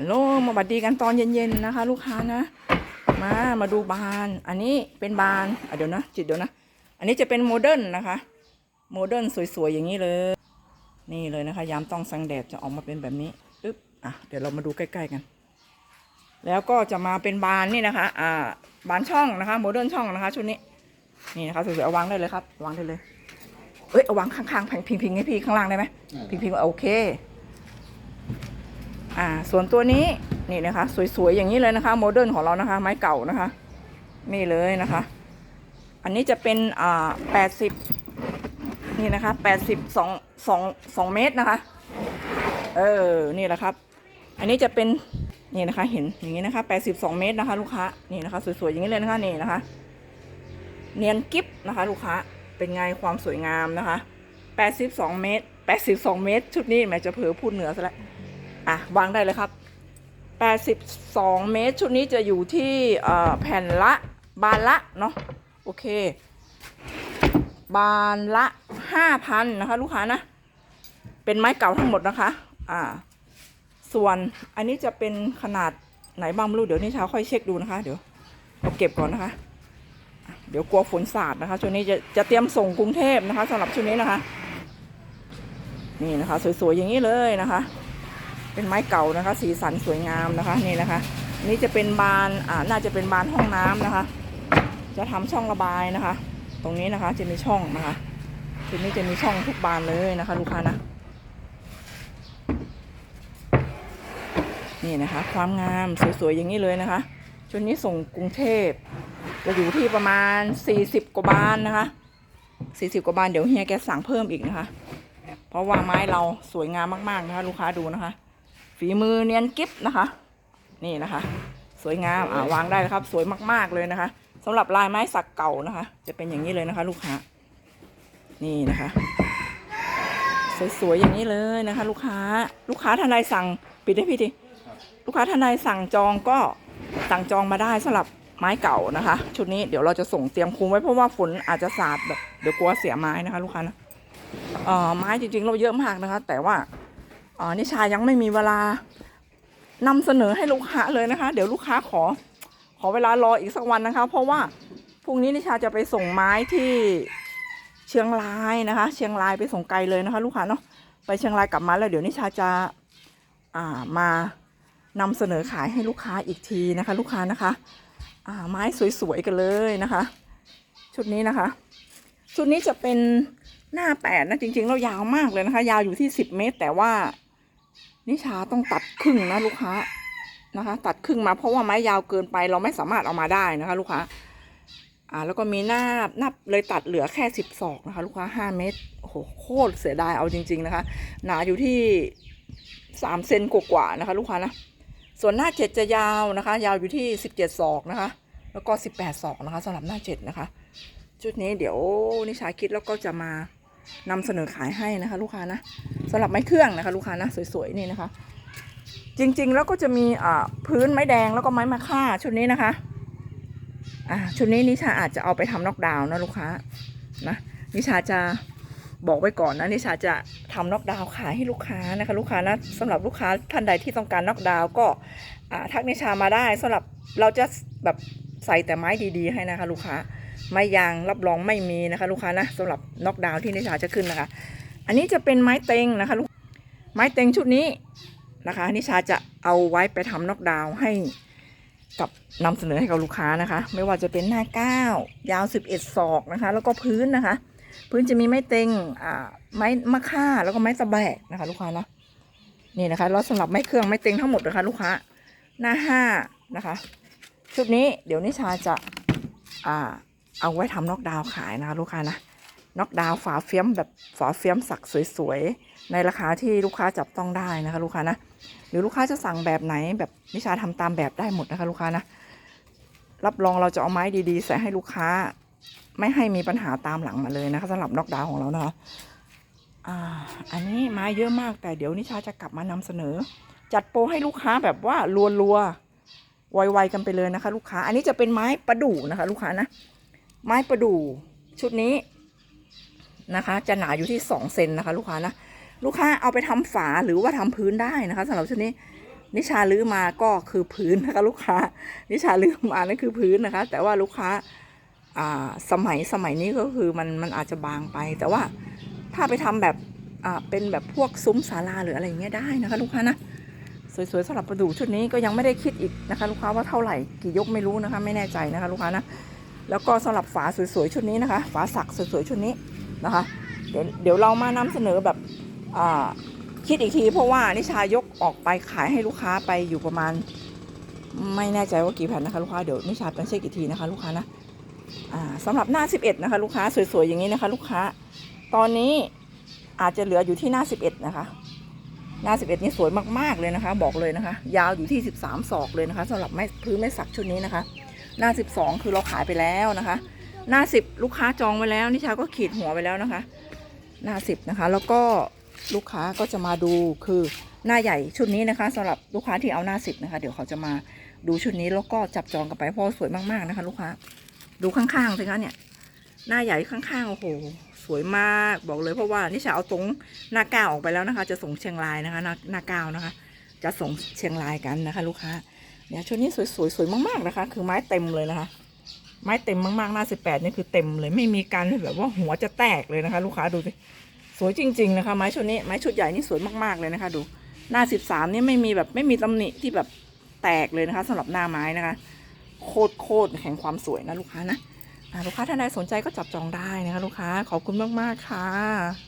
ฮัลโหลมาบัดดีกันตอนเย็นๆนะคะ ลูกค้านะ มามาดูบาน อันนี้เป็นบานอะเดี๋ยวนะจิตเดี๋ยวนะ อันนี้จะเป็นโมเดิร์นนะคะ โมเดิร์นสวยๆอย่างนี้เลย นี่เลยนะคะ ยามต้องแสงแดดจะออกมาเป็นแบบนี้ปึ๊บอะเดี๋ยวเรามาดูใกล้ๆกัน แล้วก็จะมาเป็นบานนี่นะคะ อ่า บานช่องนะคะโมเดิร์นช่องนะคะชุดนี้นี่นะคะสวยๆเอาวางได้เลยครับวางได้เลยเอ้ยเอาวางข้างๆพิงๆให้พี่ข้างล่างได้ไหมพิงๆโอเค อ่าส่วนตัวนี้นี่นะคะ สวยๆอย่างนี้เลยนะคะโมเดิร์นของเรานะคะ ไม้เก่านะคะนี่เลยนะคะ อันนี้จะเป็นอ่าแปดสิบนี่นะคะแปดสิบสองสองสองเมตรนะคะ เออนี่แหละครับ อันนี้จะเป็นนี่นะคะ เห็นอย่างนี้นะคะแปดสิบสองเมตรนะคะ ลูกค้านี่นะคะ สวยๆอย่างนี้เลยนะคะนี่นะคะ เนียนกิฟนะคะ ลูกค้าเป็นไงความสวยงามนะคะแปดสิบสองเมตรแปดสิบสองเมตร ชุดนี้แหม่จะเผลอพูดเหนือซะแล้ว อะวางได้เลยครับ 82 เมตร ชุดนี้จะอยู่ที่แผ่นละบานละเนาะโอเค บานละ 5,000 นะคะ ลูกค้านะ เป็นไม้เก่าทั้งหมดนะคะ อ่า ส่วนอันนี้จะเป็นขนาดไหนบ้างไม่รู้ เดี๋ยวนี่เช้าค่อยเช็คดูนะคะ เดี๋ยวเราเก็บก่อนนะคะอะเดี๋ยวกลัวฝนสาดนะคะชุดนี้จะจะเตรียมส่งกรุงเทพนะคะสำหรับชุดนี้นะคะ นี่นะคะ สวยๆอย่างนี้เลยนะคะ เป็นไม้เก่านะคะ สีสันสวยงามนะคะนี่นะคะ นี่จะเป็นบานอ่าน่าจะเป็นบานห้องน้ำนะคะ จะทำช่องระบายนะคะ ตรงนี้นะคะจะมีช่องนะคะทีนี้จะมีช่องทุกบานเลยนะคะ ลูกค้านะนี่นะคะ ความงามสวยๆอย่างนี้เลยนะคะชุดนี้ส่งกรุงเทพจะอยู่ที่ประมาณ 40 กว่าบานนะคะ 40 กว่าบานเดี๋ยวเฮียแกสั่งเพิ่มอีกนะคะ เพราะว่าไม้เราสวยงามมากๆนะคะ ลูกค้าดูนะคะ ฝีมือเนียนกิฟนะคะ นี่นะคะ สวยงามอ่าวางได้เลยครับ สวยมากๆเลยนะคะสำหรับลายไม้สักเก่านะคะ จะเป็นอย่างนี้เลยนะคะ ลูกค้า นี่นะคะ สวยๆอย่างนี้เลยนะคะ ลูกค้า ลูกค้าท่านใดสั่งปิดได้พี่ทีลูกค้าท่านใดสั่งจองก็สั่งจองมาได้สำหรับไม้เก่านะคะ ชุดนี้เดี๋ยวเราจะส่งเตรียมคุมไว้เพราะว่าฝนอาจจะสาดแบบเดี๋ยวกลัวเสียไม้นะคะ ลูกค้านะเอ่อไม้จริงๆ เราเยอะมากนะคะ แต่ว่า อ่อนิชายังไม่มีเวลานำเสนอให้ลูกค้าเลยนะคะ เดี๋ยวลูกค้าขอ ขอเวลารออีกสักวันนะคะ เพราะว่าพรุ่งนี้นิชาจะไปส่งไม้ที่เชียงรายนะคะ เชียงรายไปส่งไกลเลยนะคะ ลูกค้าเนาะไปเชียงรายกลับมาแล้วเดี๋ยวนิชาจะอ่ามานำเสนอขายให้ลูกค้าอีกทีนะคะ ลูกค้านะคะอ่าไม้สวยๆกันเลยนะคะ ชุดนี้นะคะ ชุดนี้จะเป็นหน้าแปดนะจริงๆเรายาวมากเลยนะคะ ยาวอยู่ที่สิบเมตร แต่ว่า นิชาต้องตัดครึ่งนะลูกค้านะคะ ตัดครึ่งมาเพราะว่าไม้ยาวเกินไป เราไม่สามารถเอามาได้นะคะ ลูกค้าอ่าแล้วก็มีหน้าหน้าเลยตัดเหลือแค่สิบศอกนะคะ ลูกค้าห้าเมตรโอ้โหโคตรเสียดายเอาจริง ๆ นะคะหนาอยู่ที่สามเซนกว่าๆนะคะ ลูกค้านะส่วนหน้าเจ็ดจะยาวนะคะ ยาวอยู่ที่สิบเจ็ดศอกนะคะ แล้วก็สิบแปดศอกนะคะสำหรับหน้าเจ็ดนะคะ ชุดนี้เดี๋ยวนิชาคิดแล้วก็จะมา นำเสนอขายให้นะคะ ลูกค้านะสำหรับไม้เครื่องนะคะ ลูกค้านะสวยๆนี่นะคะ จริงๆแล้วก็จะมีอ่าพื้นไม้แดงแล้วก็ไม้มะค่าชุดนี้นะคะอ่าชุดนี้นิชาอาจจะเอาไปทำน็อกดาวนะลูกค้านะนิชาจะบอกไว้ก่อนนะนิชาจะทำน็อกดาวขายให้ลูกค้านะคะ ลูกค้านะสำหรับลูกค้าท่านใดที่ต้องการนอกดาวก็อ่าทักนิชามาได้สำหรับเราจะแบบ ใส่แต่ไม้ดีๆให้นะคะ ลูกค้าไม้ยางรับรองไม่มีนะคะ ลูกค้านะสำหรับน็อกดาวน์ที่นิชาจะขึ้นนะคะ อันนี้จะเป็นไม้เต็งนะคะลูกไม้เต็งชุดนี้นะคะ นิชาจะเอาไว้ไปทำน็อกดาวน์ให้กับนำเสนอให้กับลูกค้านะคะ ไม่ว่าจะเป็นหน้าก้ายาว 11 ศอกนะคะ แล้วก็พื้นนะคะ พื้นจะมีไม้เต็งอ่าไม้มะค่าแล้วก็ไม้ตะแบกนะคะ ลูกค้านะนี่นะคะแล้วสำหรับไม้เครื่องไม้เต็งทั้งหมดนะคะ ลูกค้าหน้าห้านะคะ ชุดนี้เดี๋ยวนิชาจะอ่าเอาไว้ทำน็อกดาวขายนะคะลูกค้านะน็อกดาวฝาเฟียมแบบฝาเฟียมสักสวยๆ ในราคาที่ลูกค้าจับต้องได้นะคะลูกค้านะหรือลูกค้าจะสั่งแบบไหนแบบนิชาทำตามแบบได้หมดนะคะลูกค้านะรับรองเราจะเอาไม้ดีๆ ใส่ให้ลูกค้า ไม่ให้มีปัญหาตามหลังมาเลยนะคะสำหรับน็อกดาวของเรานะคะอ่าอันนี้ไม้เยอะมากแต่เดี๋ยวนิชาจะกลับมานำเสนอ จัดโปรให้ลูกค้าแบบว่ารัวๆ ไวๆกันไปเลยนะคะ ลูกค้า อันนี้จะเป็นไม้ประดู่นะคะ ลูกค้านะ ไม้ประดู่ชุดนี้นะคะ จะหนาอยู่ที่สองเซนนะคะ ลูกค้านะ ลูกค้าเอาไปทำฝาหรือว่าทำพื้นได้นะคะสำหรับชุดนี้ นิชาลื้อมาก็คือพื้นนะคะ ลูกค้า นิชาลื้อมานั่นคือพื้นนะคะ แต่ว่าลูกค้าอ่าสมัยสมัยนี้ก็คือมันมันอาจจะบางไป แต่ว่าถ้าไปทำแบบอ่าเป็นแบบพวกซุ้มศาลาหรืออะไรอย่างเงี้ยได้นะคะ ลูกค้านะ สวยๆสำหรับประดูชุดนี้ก็ยังไม่ได้คิดอีกนะคะ ลูกค้าว่าเท่าไหร่กี่ยกไม่รู้นะคะ ไม่แน่ใจนะคะ ลูกค้านะแล้วก็สำหรับฝาสวยๆชุดนี้นะคะ ฝาสักสวยๆชุดนี้นะคะ เดี๋ยวเดี๋ยวเรามานำเสนอแบบคิดอีกที เพราะว่านิชายกออกไปขายให้ลูกค้าไปอยู่ประมาณ ไม่แน่ใจว่ากี่แผ่นนะคะ ลูกค้าเดี๋ยวนิชาไปเช็คอีกทีนะคะ ลูกค้านะอ่าสำหรับหน้า 11 นะคะ ลูกค้าสวยๆอย่างนี้นะคะ ลูกค้า ตอนนี้อาจจะเหลืออยู่ที่หน้า 11 นะคะ หน้า11 นี่สวยมากๆเลยนะคะ บอกเลยนะคะ ยาวอยู่ที่ 13 ศอกเลยนะคะสำหรับไม้พื้นไม้สักชุดนี้นะคะ หน้า 12 คือเราขายไปแล้วนะคะ หน้า 10 ลูกค้าจองไว้แล้ว นิชาก็ขีดหัวไว้แล้วนะคะ หน้า 10 นะคะ แล้วก็ลูกค้าก็จะมาดูคือหน้าใหญ่ชุดนี้นะคะสำหรับลูกค้าที่เอาหน้า 10 นะคะ เดี๋ยวเขาจะมาดูชุดนี้แล้วก็จับจองกันไปเพราะสวยมากๆนะคะ ลูกค้า ดูข้างๆสิคะเนี่ย หน้าใหญ่ข้างๆโอ้โห สวยมากบอกเลยเพราะว่านิชาเอาตรงหน้าก้าวออกไปแล้วนะคะ จะส่งเชียงรายนะคะหน้าหน้าก้าวนะคะ จะส่งเชียงรายกันนะคะ ลูกค้าเนี่ยชุดนี้สวยๆสวยมากๆนะคะ คือไม้เต็มเลยนะคะ ไม้เต็มมากๆหน้าสิบแปดนี่คือเต็มเลยไม่มีการแบบว่าหัวจะแตกเลยนะคะ ลูกค้าดูสิสวยจริง ๆนะคะ ไม้ชุดนี้ไม้ชุดใหญ่นี่สวยมากๆเลยนะคะ ดูหน้าสิบสามนี่ไม่มีแบบไม่มีตำหนิที่แบบแตกเลยนะคะสำหรับหน้าไม้นะคะ โคตรโคตรแห่งความสวยนะลูกค้านะ ลูกค้าท่านใดสนใจก็จับจองได้นะคะลูกค้าขอบคุณมาก ๆ ค่ะ